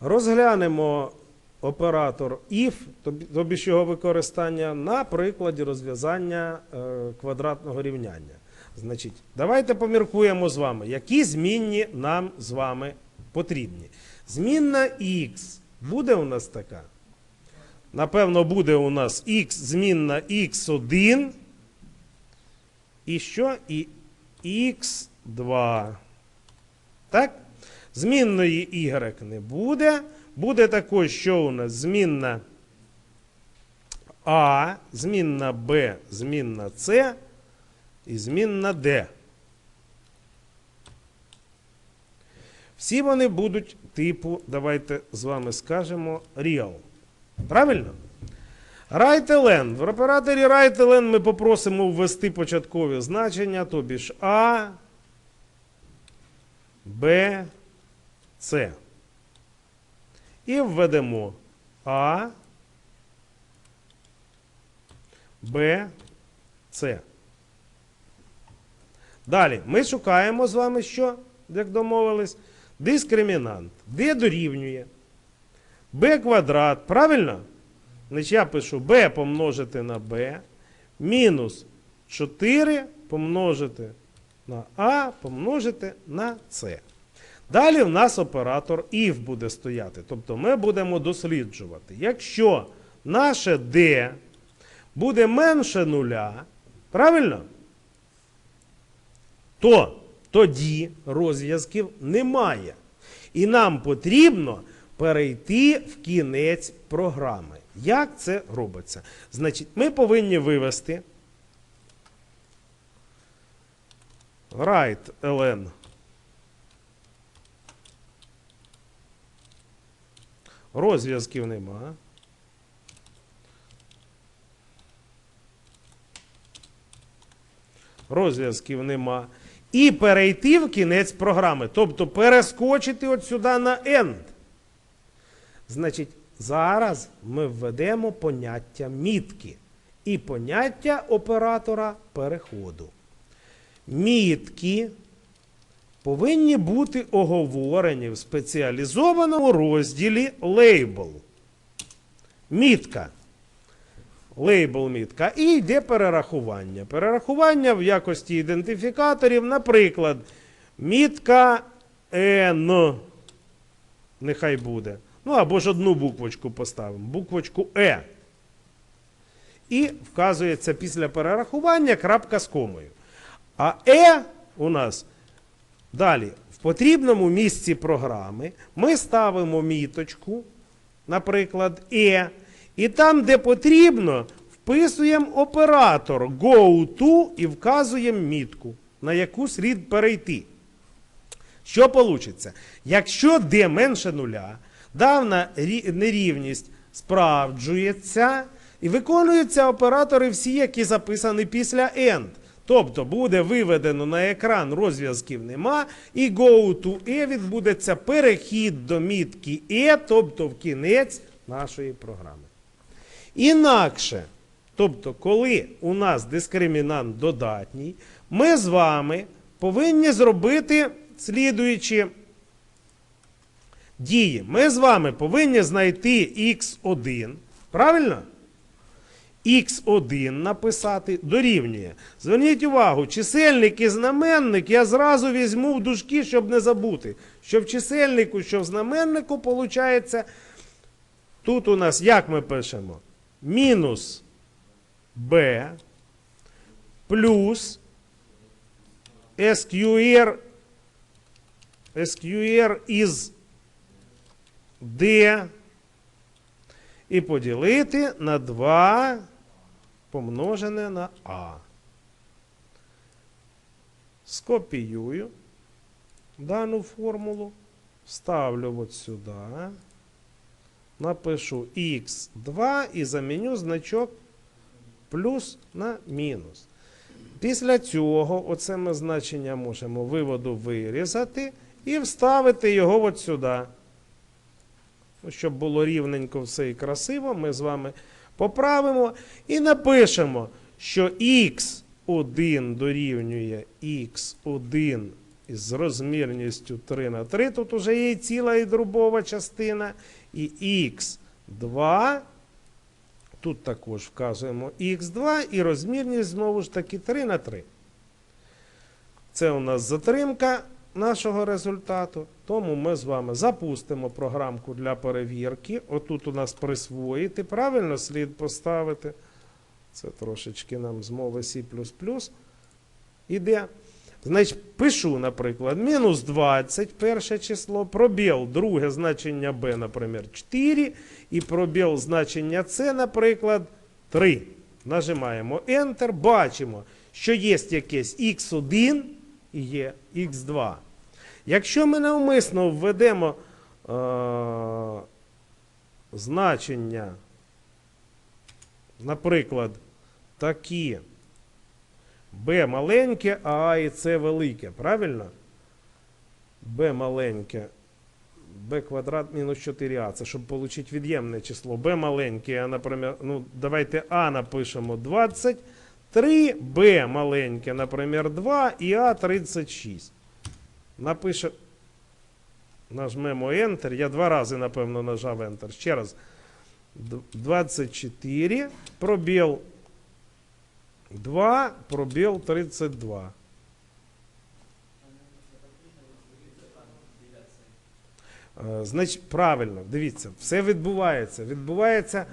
Розглянемо оператор if, тобі- ж його використання на прикладі розв'язання е, квадратного рівняння. Значить, давайте поміркуємо з вами, які змінні нам з вами потрібні. Змінна x буде у нас така. Напевно, буде у нас x, змінна x1. І що? І x2. Так? Змінної y не буде. Буде також, що у нас змінна А, змінна Б, змінна С і змінна Д. Всі вони будуть типу, давайте з вами скажемо, real. Правильно? Right-ln. В операторі right-ln ми попросимо ввести початкові значення, тобі ж А, Б, С. І введемо А, Б, С. Далі ми шукаємо з вами що, як домовились? Дискримінант. Д дорівнює. Б квадрат, правильно? Значить, я пишу b помножити на b мінус 4 помножити на a помножити на c. Далі в нас оператор if буде стояти. Тобто ми будемо досліджувати. Якщо наше d буде менше нуля, правильно? То тоді розв'язків немає. І нам потрібно перейти в кінець програми. Як це робиться? Значить, ми повинні вивести write ln Розв'язків нема. Розв'язків нема. І перейти в кінець програми. Тобто перескочити от сюди на end. Значить, зараз ми введемо поняття мітки і поняття оператора переходу. Мітки повинні бути оговорені в спеціалізованому розділі Label. Мітка. Лейбл мітка. І йде перерахування. Перерахування в якості ідентифікаторів, наприклад, мітка N. Нехай буде. Ну або ж одну буквочку поставимо. Буквочку Е. І вказується після перерахування крапка з комою. А Е у нас далі в потрібному місці програми ми ставимо міточку, наприклад, Е. І там, де потрібно, вписуємо оператор go to і вказуємо мітку, на яку слід перейти. Що вийде? Якщо d менше нуля, давна нерівність справджується і виконуються оператори всі, які записані після end. Тобто буде виведено на екран розв'язків нема, і go to e відбудеться перехід до мітки e, тобто в кінець нашої програми. Інакше, тобто, коли у нас дискримінант додатній, ми з вами повинні зробити слідуючі дії. Ми з вами повинні знайти x1, правильно? X1 написати дорівнює. Зверніть увагу, чисельник і знаменник я зразу візьму в дужки, щоб не забути, що в чисельнику, що в знаменнику, виходить, тут у нас як ми пишемо? Мінус b плюс SQR, SQR із D і поділити на 2 помножене на А. Скопіюю дану формулу, ставлю от сюди, напишу x2 і заміню значок плюс на мінус. Після цього оце ми значення можемо виводу вирізати і вставити його от сюди. Щоб було рівненько все і красиво, ми з вами поправимо і напишемо, що x1 дорівнює x1 з розмірністю 3 на 3. Тут уже є ціла і дробова частина. І х2. Тут також вказуємо х2 і розмірність знову ж таки 3 на 3. Це у нас затримка нашого результату. Тому ми з вами запустимо програмку для перевірки. Отут у нас присвоїти. Правильно слід поставити. Це трошечки нам з мови C іде. Значить, пишу, наприклад, мінус 20 перше число, пробіл, друге значення b, наприклад, 4, і пробіл значення c, наприклад, 3. Нажимаємо Enter, бачимо, що є якесь x1 і є x2. Якщо ми навмисно введемо е- значення, наприклад, такі b маленьке, а А і С велике, правильно? b маленьке, b квадрат мінус 4а. Це щоб отримати від'ємне число. b маленьке, а, наприклад, ну, давайте А напишемо 20. 3, b маленьке, наприклад, 2 і А 36. Напише, нажмемо Enter. Я два рази, напевно, нажав Enter. Ще раз. 24, пробіл 2, пробіл 32. Е, Значить, правильно, дивіться, все відбувається. Відбувається.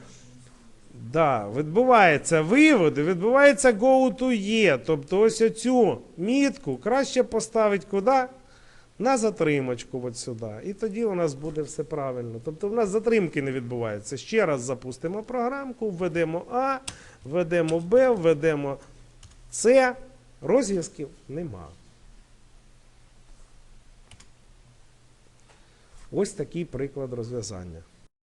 Да, відбувається виводи, відбувається go to є. Тобто ось оцю мітку краще поставити куди? На затримочку от сюди. І тоді у нас буде все правильно. Тобто у нас затримки не відбуваються. Ще раз запустимо програмку, введемо А, введемо Б, введемо С. Розв'язків нема. Ось такий приклад розв'язання.